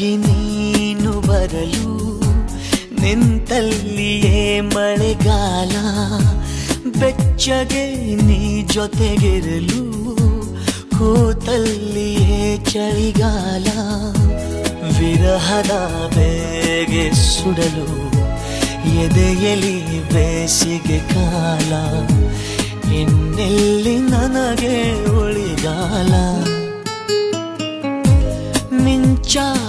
ಮಿಂಚಾಗಿ ನೀನು ಬರಲು, ನಿಂತಲ್ಲಿಯೇ ಮಳೆಗಾಲ, ಬೆಚ್ಚಗೆ ನೀ ಜೊತೆಗಿರಲು, ಕೂತಲ್ಲಿಯೇ ಚಳಿಗಾಲ, ವಿರಹದ ಬೇಗೆ ಸುಡಲು ಎದೆಯಲಿ ಬೇಸಿಗೆ ಕಾಲ, ಇನ್ನೆಲ್ಲಿ ನನಗೆ ಉಳಿಗಾಲ?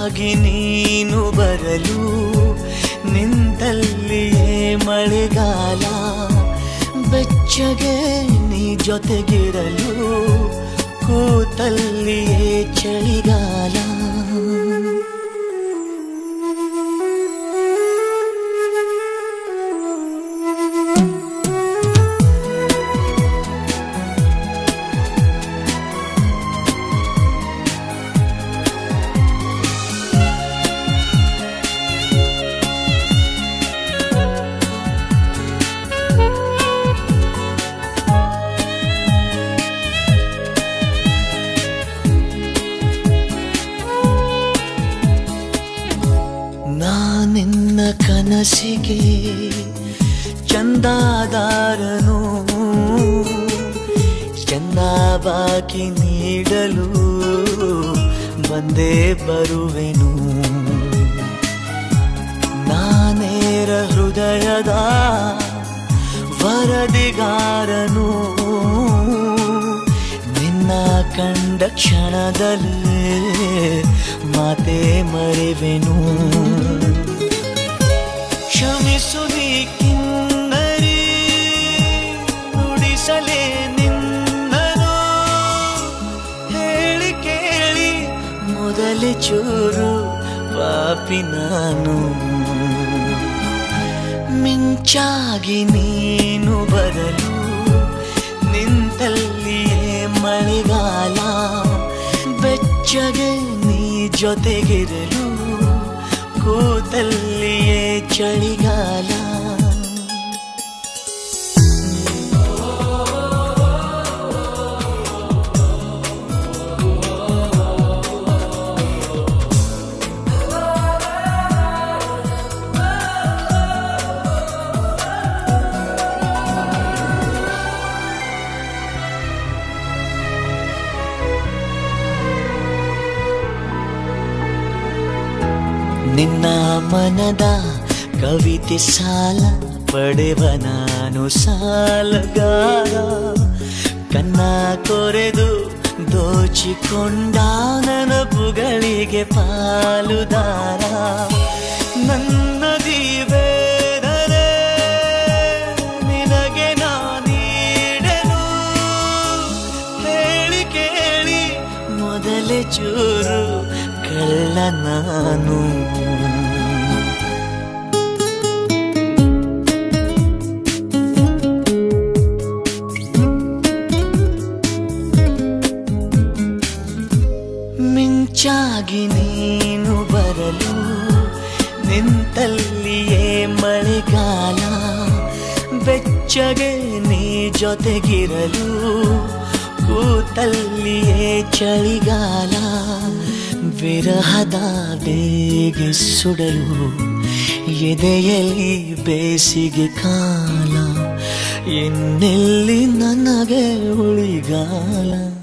ಮಿಂಚಾಗಿ ನೀನು ಬರಲು ನಿಂತಲ್ಲಿಯೇ ಮಳೆಗಾಲ ಬೆಚ್ಚಗೆ ನೀ ಜೊತೆಗಿರಲು ಕೂತಲ್ಲಿಯೇ ಚಳಿಗಾಲ. ಕನಸಿಗೆ ಚಂದಾದಾರನು. ಚಂದ ಬಾಕಿ ನೀಡಲು ಬಂದೇ ಬರುವೆನು. ನಾನೇರ ಹೃದಯದ ವರದಿಗಾರನು. ನಿನ್ನ ಕಂಡ ಕ್ಷಣದಲ್ಲೇ ಮಾತೆ ಮರೆವೆನು. ಮೊದಲೇ ಚೂರು ಪಾಪಿ ನಾನು. ಮಿಂಚಾಗಿ ನೀನು ಬರಲು ನಿಂತಲ್ಲಿಯೇ ಮಳೆಗಾಲ. ಬೆಚ್ಚಗೆ ನೀ ಜೊತೆಗಿರಲು ಕೂತಲ್ಲಿಯೇ ಚಳಿಗಾಲ. ನಿನ್ನ ಮನದ ಕವಿತೆ ಸಾಲ ಪಡೆವ ನಾನು ಸಾಲಗಾರ. ಕನ್ನ ಕೊರೆದು ದೋಚಿಕೊಂಡ ನನಪುಗಳಿಗೆ ಪಾಲುದಾರ. ನನ್ನ ದೀವೇದರೆ ನಿನಗೆ ನಾನೀಡನು. ಹೇಳಿ ಕೇಳಿ ಮೊದಲೇ ಚೂರು ಕಳ್ಳ ನಾನು. ಮಿಂಚಾಗಿ ನೀನು ಬರಲು ನಿಂತಲ್ಲಿಯೇ ಮಳೆಗಾಲ ಬೆಚ್ಚಗೆ ನೀ ಜೊತೆಗಿರಲು ಕೂತಲ್ಲಿಯೇ ಚಳಿಗಾಲ ವಿರಹದ ಬೇಗೆ ಸುಡಲು ಎದೆಯಲ್ಲಿ ಬೇಸಿಗೆ ಕಾಲ ಎನ್ನೆಲ್ಲಿ ನನಗೆ ಉಳಿಗಾಲ?